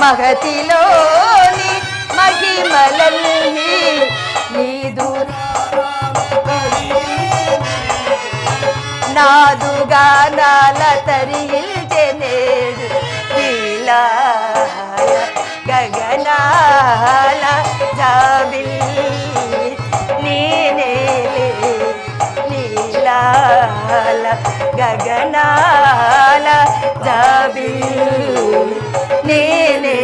మగతిలోని మహిమలల్ని నీదు. నాదుగా నాల తరిగిల్చెనేడు నీలాయ గగనాల జాబిల్ నీనే నీలాల గగనాల జాబిల్. నేనే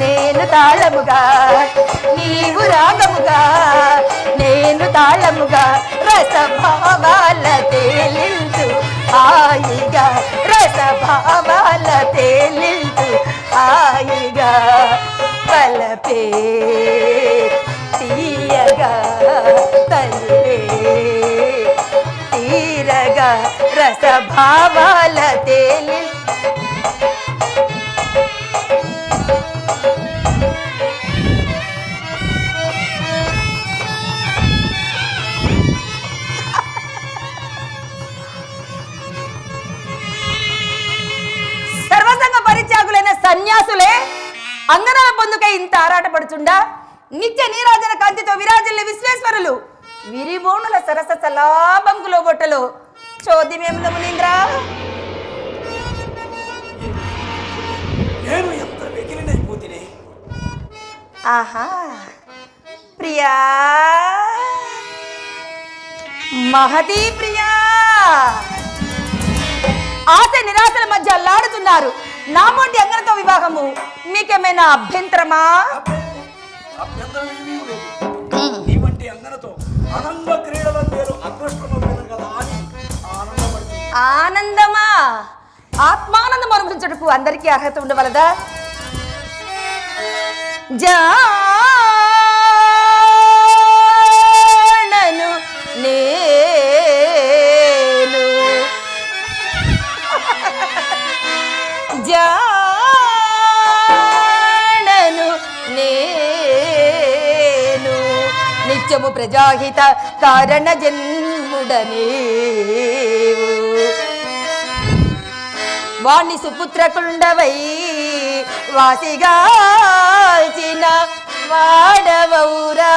నేను తాళముగా నీవు రాగముగా నేను తాళముగా రసభావాల తేలించు ఆయిగా రసభావాల తేలించు ఆయిగా పలపే తీయగా తల్లి భావాల తేలి. సర్వసంగ పరిత్యాగులైన సన్యాసులే అంగనాల పొందుకై ఇంత ఆరాటపడుచుండా? నిత్య నీరాజన కాంతితో విరాజిల్లే విశ్వేశ్వరులు విరిబోణుల సరస సలాబంకులో బొట్టలు చోద్యమేముల మునీంద్రా నేను ఎంత వెకిలినైపోతినే ఆహా ప్రియా మహతీ ప్రియా ఆశ నిరాశల మధ్య అల్లాడుతున్నారు నా మొండి అంగనతో వివాహము మీకేమైనా అభ్యంతరమా అభ్యంతరం ఏమీ లేదు నీ వంటి అంగనతో ఆనంద క్రీడల ఆనందమా? ఆత్మానందం అనుభవించటకు అందరికీ అర్హత ఉండవలదా? జానను నేను. జానను నేను. నిత్యము ప్రజాహిత కారణ జన్ముడనే. వాణ్ణి సుపుత్రకుండవై వాసిగాల్చిన వాడవౌరా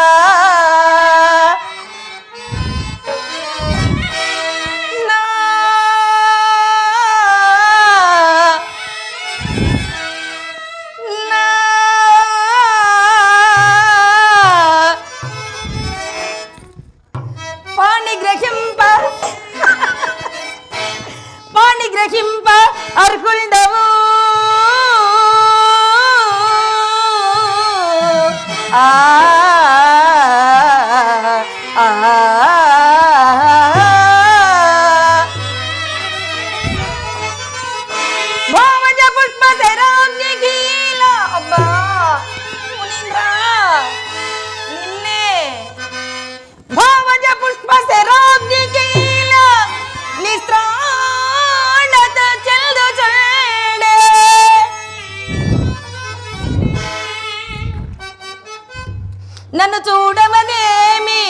నన్ను చూడవనేమి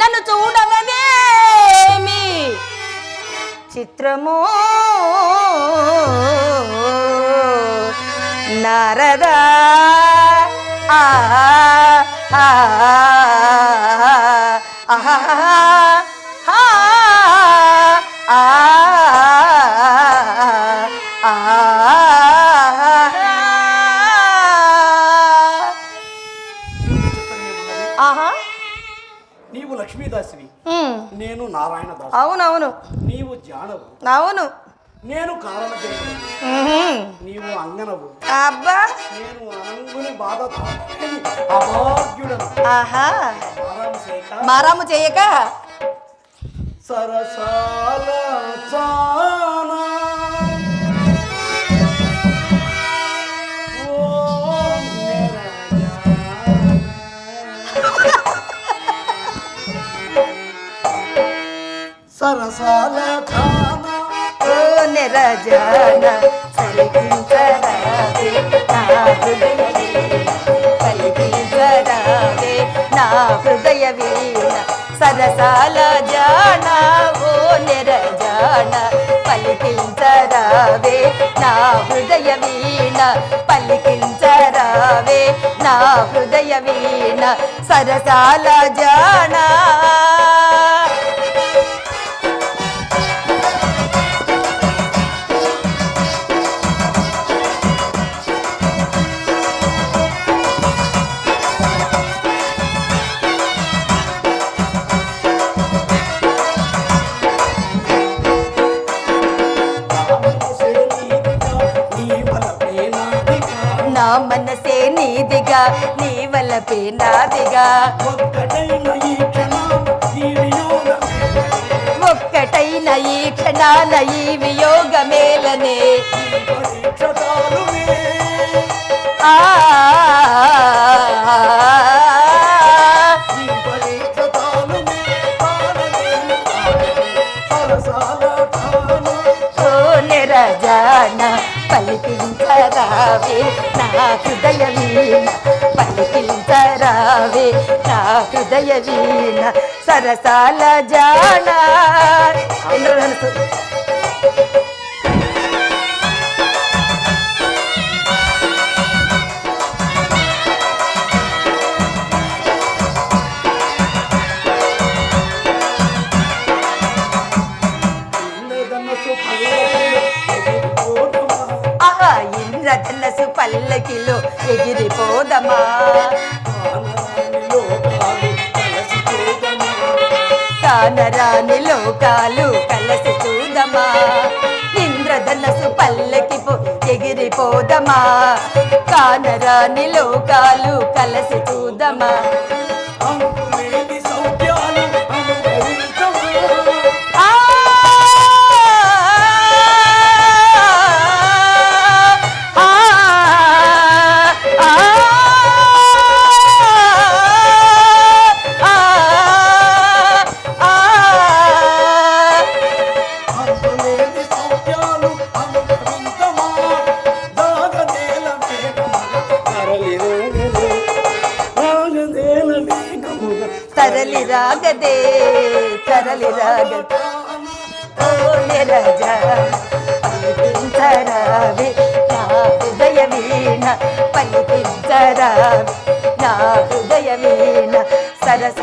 నన్ను చూడవనేమి చిత్రము నారదా ఆ ఆ ఆహా అవునవును. నీవు జానవు. అవును. నేను కారణ. నీవు అంగనవు. అబ్బా. నేను అనంగుని బాధ ఆహా. మారాము చేయక. సరసాల సరసాల చానా ఓ నిరజన సలిగించరావే నా హృదయ నా హృదయ వీణ సరసాల జాన ఓ నిరజాన పలికించరావే నా హృదయ వీణ పలికించరావే నా హృదయ వీణ సరసాల జానా. మనసే నీదిగా నీ వలపే నాదిగా. ఒక్కటైన ఈ క్షణాన ఈ వియోగమేలనే. ఆ. ఓ రావే నా హృదయ వీణ పలికించరావే నా హృదయ వీణ సరసాల జానా. పల్లకిలో ఎగిరిపోదమా? కానరాని లోకాలు కలసి చూదమా? ఇంద్రధనసు పల్లకి పో ఎగిరిపోదమా? కానరాని లోకాలు కలసి చూదమా? పలికించరావే నా హృదయ వీణ పలికించరావే. నా సరస.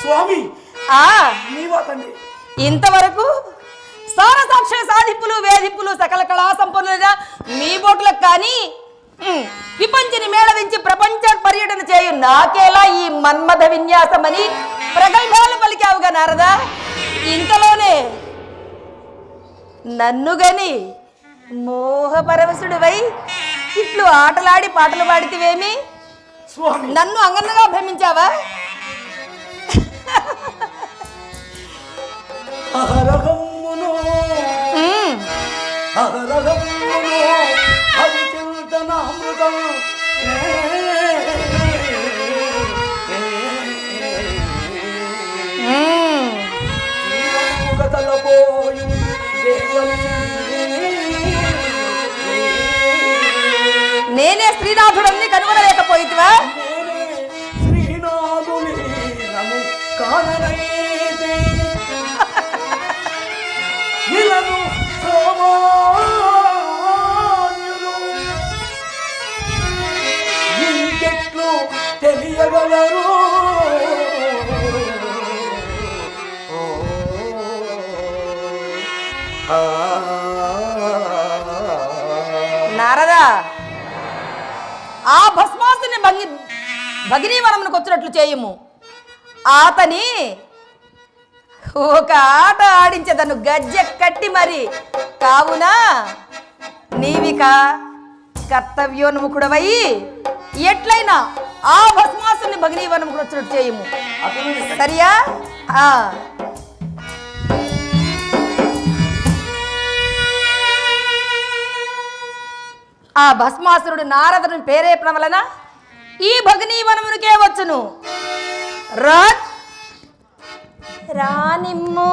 స్వామి ఆ నీవా తండ్రి ఇంతవరకు సార సాక్ష్య సాధింపులు వేధింపులు సకల కళా సంపన్నులైన మీ బోట్లకు కానీ విపంచిని మేళవించి ప్రపంచ పర్యటన చేయు నాకేలా ఈ మన్మథ విన్యాసమని ప్రగల్భాలు పలికావుగా నారదా. ఇంతలోనే నన్ను గని మోహపరవశుడివై ఇట్లు ఆటలాడి పాటలు పాడితివేమి? నన్ను అంగన్నగా భ్రమించావా? ఉమ్, అహరహమ్మును హరిచింతనామృతం ఉమ్. నేనే శ్రీనాథుడని కనుగొనలేకపోయితివా తెలియగలరు. నారదా ఆ భస్మాసుని భగి భగినీవనమునకు వచ్చినట్లు చేయము. ఆతని ఒక ఆట ఆడించేదను గజ్జె కట్టి మరి. కావున నీవిక కర్తవ్యోన్ముఖుడవై ఎట్లయినా ఆ భస్మాసుని భగినీవనముకు వచ్చినట్టు చేయము. సరియా? ఆ. భస్మాసురుడు నారదుని పేరేపడం వలన ఈ భగనీవనమునికే వచ్చును. రా రానిమ్ము.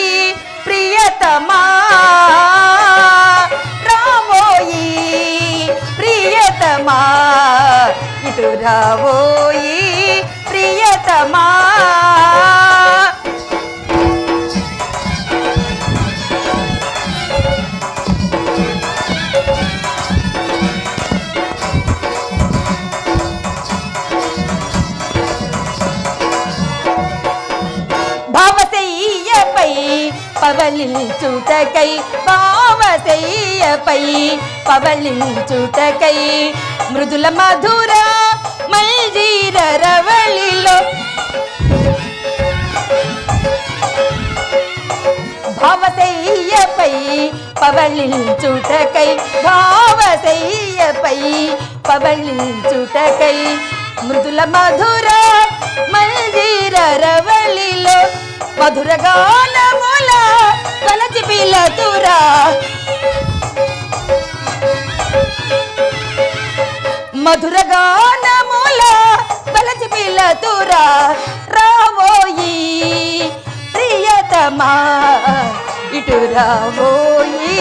ప్రియతమా రావోయి ప్రియతమా? ఇటు రావో భావశయ్యపై పవలించుటకై భావశయ్యపై పవలించుటకై మృదుల మధుర మల్జీర రవళిలో భావశయ్యపై పవలించుటకై భావశయ్యపై పవలించుటకై మృదుల మధుర మల్జీర రవళిలో మధుర గానముల కలచి పిల్లతురా మధుర గానముల బలచి పిల్లతురా రావోయి ప్రియతమా. ఇటు రావోయి